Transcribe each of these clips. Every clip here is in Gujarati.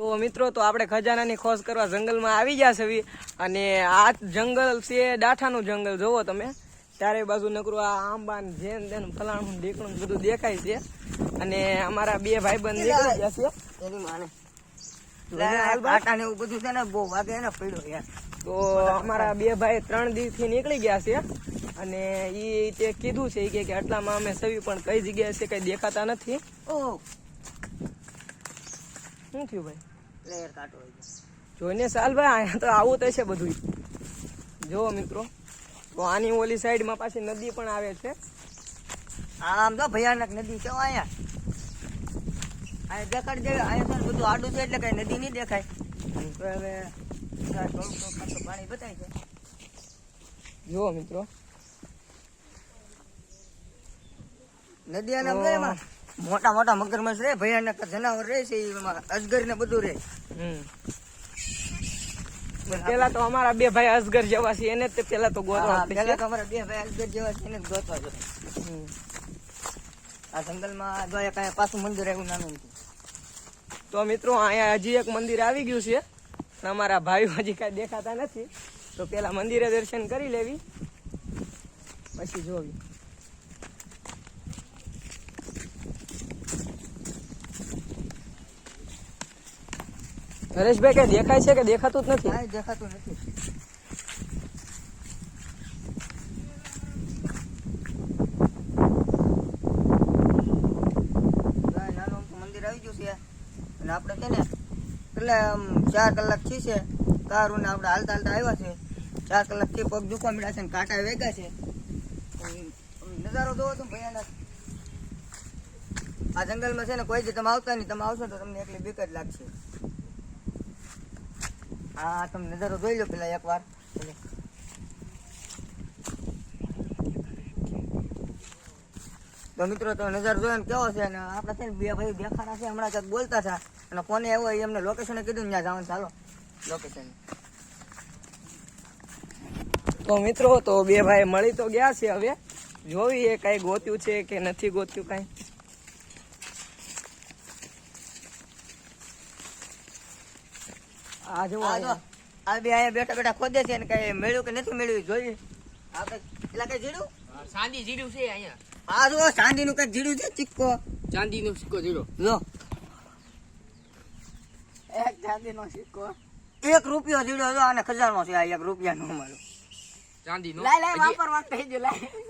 તો મિત્રો તો આપણે ખજાનાની ખોજ કરવા જંગલમાં આવી ગયા છે અને આ જંગલ છે ડાઠાનું જંગલ જોવો તમે. ચારે બાજુ નકરું આ આંબા જેન તેન ફલાણું ઢીકણું બધું દેખાય છે. અને અમારા બે ભાઈબંધ નીકળી ગયા છે. બધું તો અમારા બે ભાઈ ત્રણ દિવસથી નીકળી ગયા છે. અને ઈ તે કીધું છે કે કે આટલામાં અમે સવી પણ કઈ જગ્યાએ છે કઈ દેખાતા નથી. શું થયું ભાઈ? લેયર કાંટો હોય છે. જોઈને સાલ ભાઈ અહીંયા તો આવું તો છે બધું જુઓ મિત્રો તો આની ઓલી સાઈડમાં પાછી નદી પણ આવે છે. આમ તો ભયાનક નદી છે અહીંયા. અહીંયા દેખાડ દે અહીંયા તો બધું આડું છે એટલે કઈ નદી નહીં દેખાય. તો હવે પાણી બતાય છે. જુઓ મિત્રો. નદી અને મોટા મોટા મગરમચ્છ રે ભયાનક જનાવર રહે છે એમાં અજગર ને બધું હમ. પેલા તો અમારા બે ભાઈ અજગર જેવા છે એને જ તે પેલા તો ગોતવા પેલા તો અમારા બે ભાઈ અજગર જેવા છે એને ગોતવા જોઈએ. આ જંગલમાં જો અહીંયા પાછું મંદિર એવું નાનું. તો મિત્રો અહીંયા હજી એક મંદિર આવી ગયું છે. અમારા ભાઈઓ હજી કાંઈ દેખાતા નથી. તો પેલા મંદિરે દર્શન કરી લેવી. પછી જોવી. હરેશભાઈ કઈ દેખાય છે કે દેખાતું જ નથી? દેખાતું નથી. મંદિર આવી ગયું છે. અને આપણે છે ને, એટલે ચાર કલાક છે, કારું ને આપણે હાલતા હાલતા આવ્યા છે. ચાર કલાક પગ દુખવા મળ્યા છે ને કાંટા વેગા છે. નજારો જોવો તો ભયાનક. આ જંગલમાં છે ને કોઈ જે તમે આવતા નહીં, તમે આવશો તો તમને એકલી બીક જ લાગશે. હા તમે નજારો જોઈ લો પેલા એક વાર તો મિત્રો તો નજારો જોયો ને કેવો છે? અને આપણે છે ને બે ભાઈ દેખાડા છે, હમણાં ક્યાંક બોલતા હતા. અને ફોને આવ્યો હોય એમને લોકેશન કીધું ત્યાં જવાનું. ચાલો. લોકેશન તો મિત્રો, તો બે ભાઈ મળી તો ગયા છે હવે. જોઈએ કઈ ગોત્યું છે કે નથી ગોત્યું કઈ? આ જો આ આ બે અહીંયા બેઠા બેઠા ખોદે છે ને કઈ મેળ્યું કે નથી મેળ્યું જોઈએ. આપણે પેલા કઈ જીડું ચાંદી જીડું છે અહીંયા. આ જો ચાંદીનું કઈ જીડું છે ચિક્કો. ચાંદી નો સિક્કો જીડો જો. એક ચાંદીનો સિક્કો. એક રૂપિયો જીડો જો અને ખજાનો છે આ એક ચાંદી નો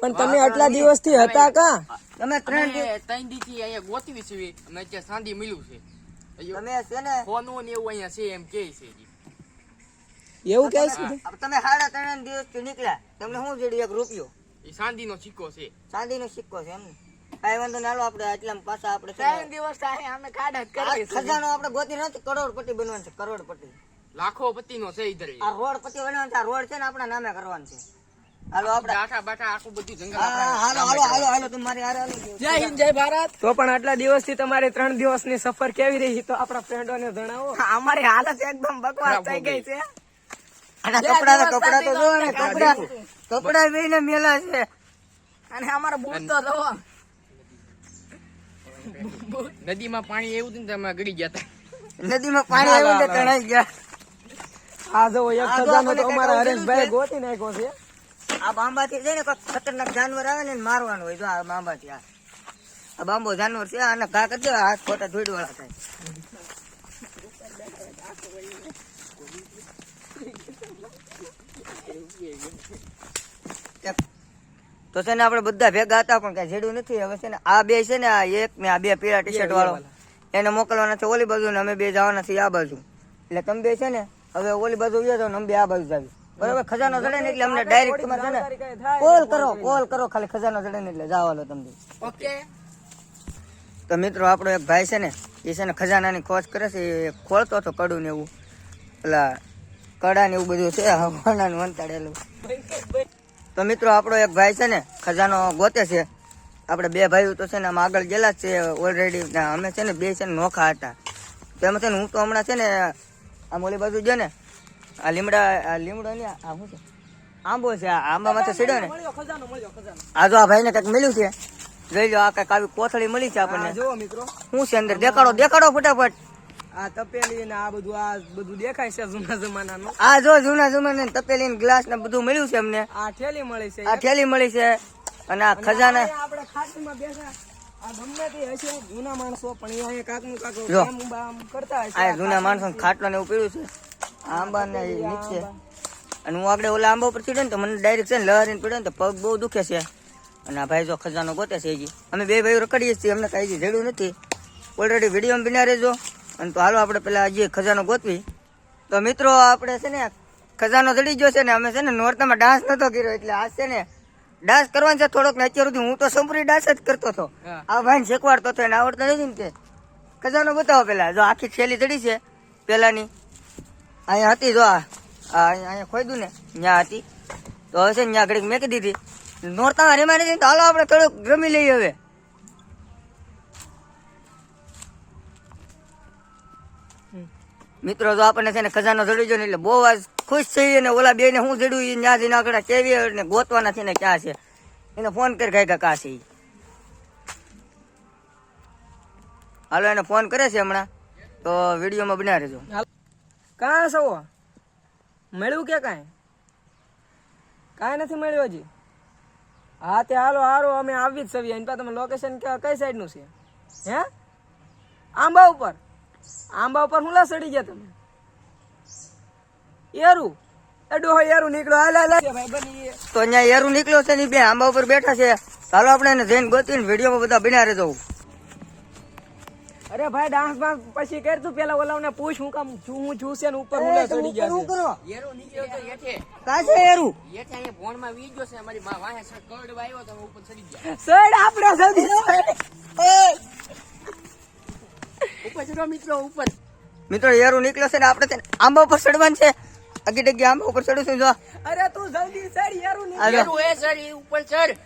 પણ તમે આટલા દિવસથી હતા કા? તમે ત્રણ દિવસ ત્રણ દિવસથી અહીંયા ગોતવી છે. ચાંદી મળ્યું છે. તમે છે ને ફોનો ને એવું અહીંયા છે એમ કે છે એવું કે છે તમે તમે સાડા ત્રણ દિવસથી નીકળ્યા. તમને શું જીડ્યું એક રૂપિયો? એ ચાંદી નો સિક્કો છે. ચાંદી નો સિક્કો છે એમ ને. કઈ વાંધો ના લો આપણે આટલા પાછા આપણે દિવસ અમે ખજાનો આપણે ગોતી નથી કરોડપતિ બનવાનું છે કરોડપતિ. લાખો પતિ નો છે ઇધર આ રોડ પતિ બનવાનું છે આ રોડ છે ને આપણા નામે કરવાનું છે. તો પણ આટલા દિવસથી તમારી ત્રણ દિવસની સફર કેવી રહી તો આપણા ફ્રેન્ડોને જણાવો. અમારી હાલત એકદમ બકવાસ થઈ ગઈ. છે. કપડા તો કપડા તો જોવો ને કપડા કપડા બેને મેલા છે. અને અમારા બૂટ તો જવો નદીમાં પાણી એવું હતું તમે ગળી ગયા હતા. નદીમાં પાણી આવ્યું ને તણાઈ ગયા. આ એક જો ખજાનો તો અમારા હરેશભાઈ ગોતી નાખ્યો છે. આ બાંબાથી છે ને કોઈ ખતરનાક જાનવર આવે ને મારવાનું હોય જો આ બાંબાથી આ. આ બાંબો જાનવર છે, આને ઘા કરી હાથ ખોટા ધોઈડ વાળા થાય તો છે ને આપણે બધા ભેગા હતા, પણ કઈ જેડું નથી. હવે છે ને આ બે છે ને, આ એક ને આ બે પીળા ટી શર્ટ વાળો. એને મોકલવાના છે ઓલી બાજુ ને અમે બે જવાના છીએ આ બાજુ. એટલે તમે બે છે ને, હવે ઓલી બાજુ ગયા તો અમે બે આ બાજુ જાવી બરાબર? ખજાનો જડે ને એટલે અમને ડાયરેક્ટ તમારે છે ને કોલ કરો કોલ કરો ખાલી ખજાનો જડે ને એટલે જાવાલો તમને ઓકે. તો મિત્રો આપણો એક ભાઈ છે ને એ છે ને ખજાનાની ખોજ કરે છે એ ખોલતો હતો કડું ને એવું. પેલા કડા ને એવું બધું છે હવાનાનું વંતાડેલું. તો મિત્રો આપણો એક ભાઈ છે ને ખજાનો ગોતે છે. આપણે બે ભાઈઓ તો છે ને આમ આગળ ગયેલા છે ઓલરેડી અમે છે ને બે છે ને નોખા હતા. તો એમાં છે ને હું તો હમણાં છે ને આમ ઓલી બાજુ જો ને આ લીમડા આ લીમડો ને આ શું છે? આંબો છે આ તો સીડો ને. ખજાનો મળ્યો ખજાનો. આ જો આ ભાઈને કંઈક મળ્યું છે? જોઈ લો આ કંઈક આવી કોથળી મળી છે આપણને. જો મિત્રો. શું છે અંદર? દેખાડો દેખાડો ફટાફટ. આ તપેલી ને આ બધું આ બધું દેખાય છે જૂના જમાનાનું. આ જો જૂના જમાના તપેલી ગ્લાસ ને બધું મળ્યું છે અમને. આ ઠેલી મળી છે. આ થેલી મળી છે અને આ ખજાના આપણે ખાટલીમાં હશે જૂના માણસો પણ કામ કરતા જૂના માણસો ખાટલો ને એવું પીડ્યું છે. આંબા ને એ નીચે. અને હું આગળ ઓલા આંબા ઉપર ચડ્યો ને તો મને ડાયરેક્ટ છે ને લહેરીને પીડ્યો ને તો પગ બહુ દુખે છે. અને આ ભાઈ જો ખજાનો ગોતે છે હજી. અમે બે ભાઈઓ રખડીએ છીએ અમને કાંઈ જડ્યું નથી. ઓલરેડી વીડિયો બિના રહેજો. અને તો હાલો આપણે પેલા હજી ખજાનો ગોતવી. તો મિત્રો આપણે છે ને ખજાનો ચડી ગયો છે ને અમે છે ને નોરતામાં ડાન્સ નતો કર્યો એટલે આ છે ને ડાન્સ કરવાનો છે થોડોક ને અત્યાર સુધી હું તો સંપૂર્ણ ડાન્સ જ કરતો હતો. આ ભાઈ શીખવાડતો હતો એને આવડતો નથી ને તે. ખજાનો બતાવો પેલા. જો આખી થેલી ચડી છે પેલાની. અહીંયા હતી જો અહીંયા ખોઈ દઉં ને. ત્યાં હતી. તો હશે ને ઘડીક મેકી દીધી. નોરતા રેમાં નથી તો હાલો આપણે થોડુંક રમી લઈએ હવે. મિત્રો, જો આપણને છે ને ખજાનો જડી ગયો ને એટલે બહુ આજ ખુશ થઈ ને ઓલા બે ને હું જડ્યું એ ત્યાં જઈને આગળ કેવી ને ગોતવાના છે ને ક્યાં છે. એને ફોન કરી કાંઈ કા છે હાલો, એને ફોન કરે છે હમણાં. તો વિડીયોમાં બન્યા રહેજો. કાં સવો. મળ્યું કે કાંઈ? કાંઈ નથી મળ્યું હજી. હા, તે હાલો, હારો, અમે આવી જ સવી એની પાસે તમે લોકેશન કઈ સાઈડનું છે? હે? આંબા ઉપર. આંબા ઉપર હું લા સડી ગયા તમે? એરું. તો અહીંયા એરું નીકળ્યો છે ને બે આંબા ઉપર બેઠા છે. ચાલો આપણે એને જઈને ગોતીને વિડીયોમાં બધા બન્યા રહેજો. અરે ભાઈ ડાન્સ બાન્સ પછી કર તું પેલા ઓલાને પૂછ હું કામ છું હું છું છે ને ઉપર હું ચડી ગયા છે. યેરો નીકળ્યો તો હેઠે. કા છે એરું હેઠે અહીંયા ભોણમાં વી ગયો છે અમારી માં વાહે સર કરડ વાયો તો ઉપર ચડી ગયા. સડ આપણે સડી. ઉપર ચડો મિત્રો ઉપર. મિત્રો એરું નીકળ્યો છે ને આપણે છે ને આંબા ઉપર ચડવાનું છે. અગી ડગી આંબા ઉપર ચડું છું જો. અરે તું જલ્દી ચડ યારું આ જો. એ સર એ ઉપર ચડ.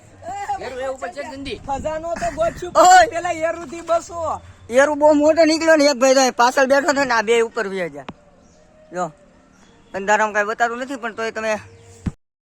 યેરું એ ઉપર ચડ જલ્દી. ખજાનો તો ગોચ્યું પેલા યારું થી બસો. એરું બહુ મોટો નીકળ્યો ને, એક ભાઈ તો પાછળ બેઠો હતો ને, આ બે ઉપર વ્યા જો અંધારામાં કાંઈ બતાવું નથી, પણ તોય તમે